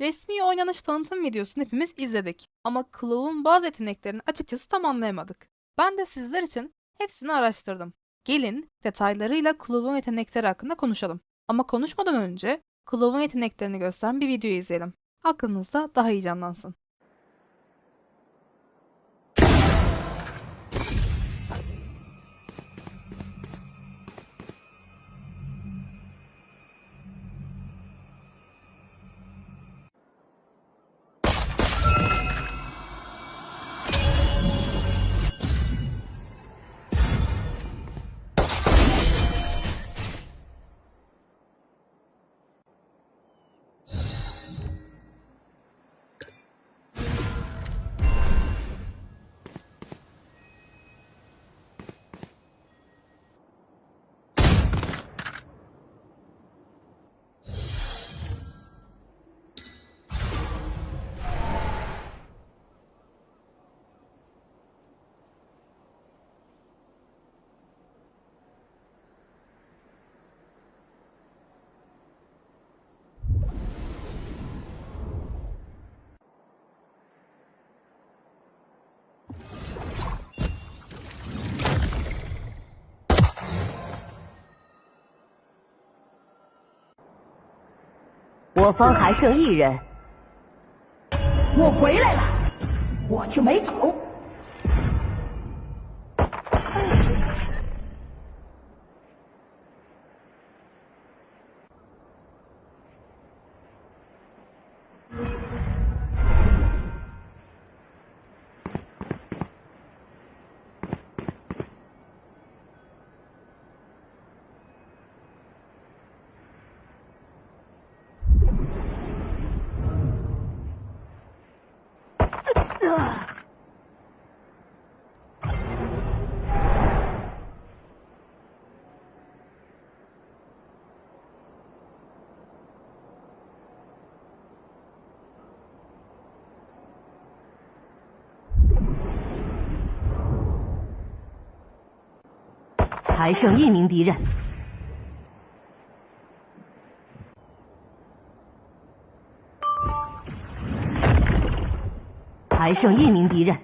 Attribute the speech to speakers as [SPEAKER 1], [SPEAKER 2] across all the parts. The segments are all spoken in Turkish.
[SPEAKER 1] Resmi oynanış tanıtım videosunu hepimiz izledik ama Clove'un bazı yeteneklerini açıkçası tam anlayamadık. Ben de sizler için hepsini araştırdım. Gelin detaylarıyla Clove'un yetenekleri hakkında konuşalım. Ama konuşmadan önce Clove'un yeteneklerini gösteren bir video izleyelim. Aklınızda daha iyi canlansın.
[SPEAKER 2] “我方还剩一人，
[SPEAKER 3] 我回来了，我就没走。
[SPEAKER 2] 还剩一名敌人。还剩一名敌人。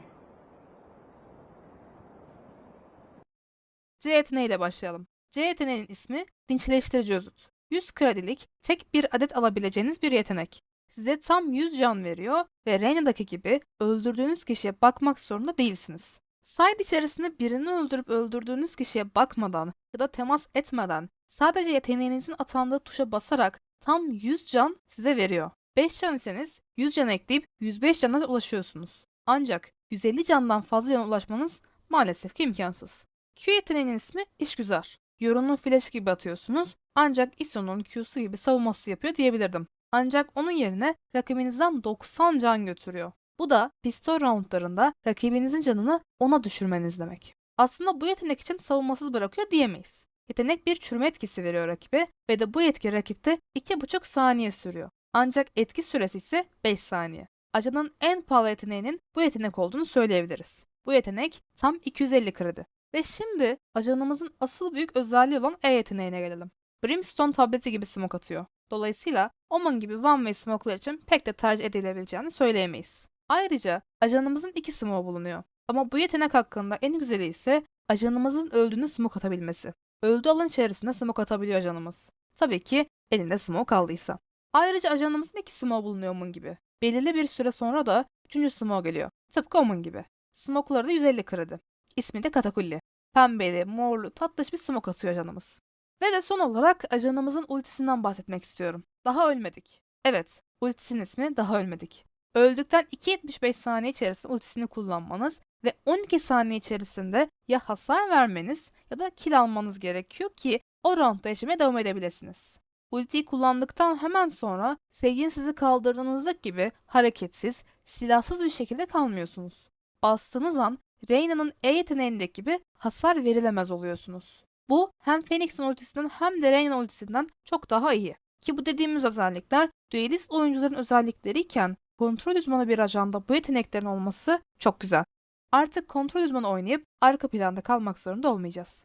[SPEAKER 1] C yeteneğiyle başlayalım. C yeteneğinin ismi dinçleştirici özüt. 100 kredilik tek bir adet alabileceğiniz bir yetenek. Size tam 100 can veriyor ve Reyna'daki gibi öldürdüğünüz kişiye bakmak zorunda değilsiniz. Side içerisinde birini öldürüp öldürdüğünüz kişiye bakmadan ya da temas etmeden sadece yeteneğinizin atandığı tuşa basarak tam 100 can size veriyor. 5 can iseniz 100 can ekleyip 105 cana ulaşıyorsunuz. Ancak 150 candan fazla cana ulaşmanız maalesef ki imkansız. Q yeteneğinin ismi işgüzar. Yorunlu flash gibi atıyorsunuz ancak Ison'un Q'su gibi savunması yapıyor diyebilirdim. Ancak onun yerine rakibinizden 90 can götürüyor. Bu da pistol roundlarında rakibinizin canını ona düşürmeniz demek. Aslında bu yetenek için savunmasız bırakıyor diyemeyiz. Yetenek bir çürüme etkisi veriyor rakibe ve de bu etki rakipte 2,5 saniye sürüyor. Ancak etki süresi ise 5 saniye. Ajanın en pahalı yeteneğinin bu yetenek olduğunu söyleyebiliriz. Bu yetenek tam 250 kredi. Ve şimdi ajanımızın asıl büyük özelliği olan E yeteneğine gelelim. Brimstone tableti gibi smoke atıyor. Dolayısıyla Omen gibi one way smoke'lar için pek de tercih edilebileceğini söyleyemeyiz. Ayrıca ajanımızın iki smoke bulunuyor. Ama bu yetenek hakkında en güzeli ise ajanımızın öldüğünü smoke atabilmesi. Öldüğü alan içerisinde smoke atabiliyor ajanımız. Tabii ki elinde smoke kaldıysa. Ayrıca ajanımızın iki smoke bulunuyor Omen gibi. Belirli bir süre sonra da üçüncü smoke geliyor. Tıpkı Omen gibi. Smoke'ları da 150 kredi. İsmi de Katakulli. Pembeli, morlu, tatlış bir smoke atıyor ajanımız. Ve de son olarak ajanımızın ultisinden bahsetmek istiyorum. Daha ölmedik. Evet, ultisinin ismi Daha Ölmedik. Öldükten 2.75 saniye içerisinde ultisini kullanmanız ve 12 saniye içerisinde ya hasar vermeniz ya da kill almanız gerekiyor ki o roundda yaşamaya devam edebilirsiniz. Ultiyi kullandıktan hemen sonra sevgilin sizi kaldırdığınızda gibi hareketsiz, silahsız bir şekilde kalmıyorsunuz. Bastığınız an Reyna'nın E yeteneğindeki gibi hasar verilemez oluyorsunuz. Bu hem Phoenix'in ultisinden hem de Reyna'nın ultisinden çok daha iyi. Ki bu dediğimiz özellikler duelist oyuncuların özellikleriyken kontrol uzmanı bir ajanda bu yeteneklerin olması çok güzel. Artık kontrol uzmanı oynayıp arka planda kalmak zorunda olmayacağız.